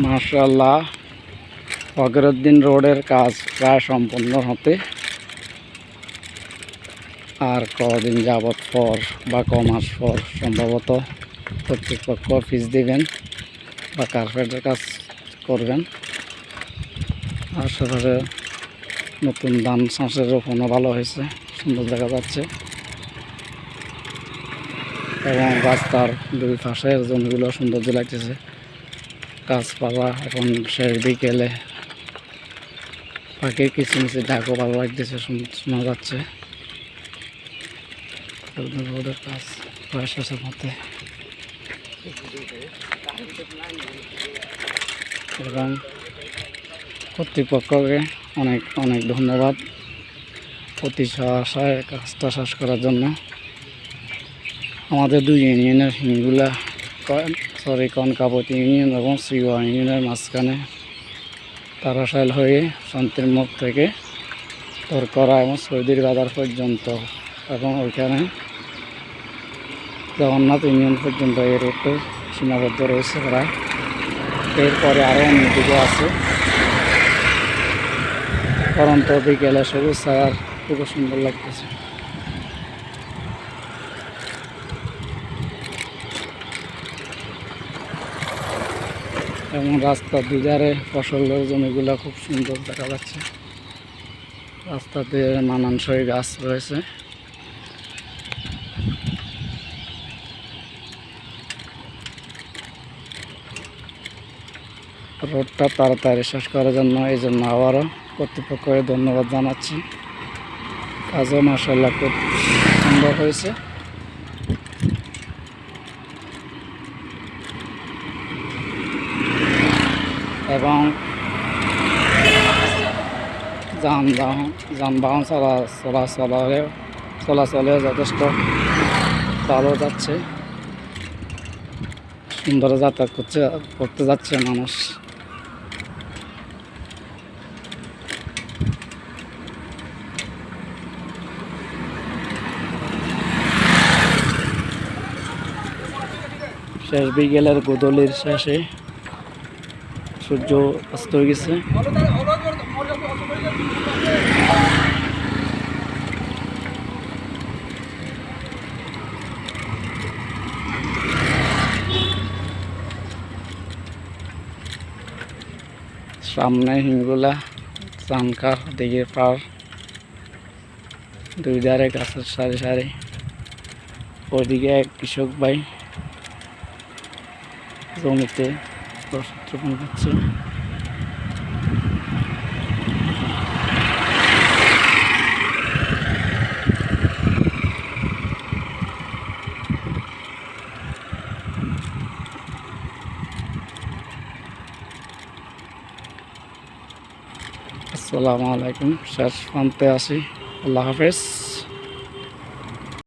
মার্শাল্লাহ ফকরুদ্দিন রোডের কাজ প্রায় সম্পূর্ণ হতে আর কদিন যাবৎ পর বা ক মাস পর সম্ভবত কর্তৃপক্ষ অফিস দিবেন বা কার্পেটের কাজ করবেন। আশেপাশে নতুন ধান চাষের রোপণও ভালো হয়েছে, সুন্দর দেখা যাচ্ছে। এবং রাস্তার দুই পাশের জমিগুলো সৌন্দর্য লাগতেছে। গাছপালা এখন শেষ বিকেলে পাখির কিচিমিচি ডাকও ভালো লাগতেছে শুন- যাচ্ছে। কাজ প্রায় শেষের মধ্যে এবং কর্তৃপক্ষকে অনেক অনেক ধন্যবাদ অতি সহায় কাজটা শেষ করার জন্য। আমাদের দুই ইউনিয়নের হিমগুলা সরি কনকাবতী ইউনিয়ন এবং সিওয়া ইউনিয়নের মাঝখানে তারাশাইল হয়ে শান্তির মুখ থেকে তরকরা এবং সৌদির বাজার পর্যন্ত এবং ওইখানে জগন্নাথ ইউনিয়ন পর্যন্ত এই রুটটি সীমাবদ্ধ রয়েছে প্রায় এরপরে আরও অন্যদিকে আছে। পরন্ত বিকেলে সবুজ ছায়ার খুব সুন্দর লাগতেছে। এবং রাস্তার দুধারে ফসলের জমিগুলো খুব সুন্দর দেখা যাচ্ছে। রাস্তাতে মানানসই গাছ রয়েছে। রোডটা তাড়াতাড়ি শেষ করার জন্য এই জন্য আবারও কর্তৃপক্ষকে ধন্যবাদ জানাচ্ছি। কাজও মাসাল্লাহ খুব সুন্দর হয়েছে। এবং যানবাহন যানবাহন চলা চলাচলে চলাচলে যথেষ্ট ভালো যাচ্ছে। সুন্দর যাতায়াত করছে, করতে যাচ্ছে মানুষ। শেষ বিকেলের গোদলির শেষে সূর্য অস্ত হয়ে গেছে সামনে হিমগুলা চানকার দিকে পার দুই ধারে গাছের সারি সারি ওইদিকে এক কৃষক ভাই জমিতে আসসালামু আলাইকুম শেষ প্রান্তে আসি আল্লাহ হাফেজ।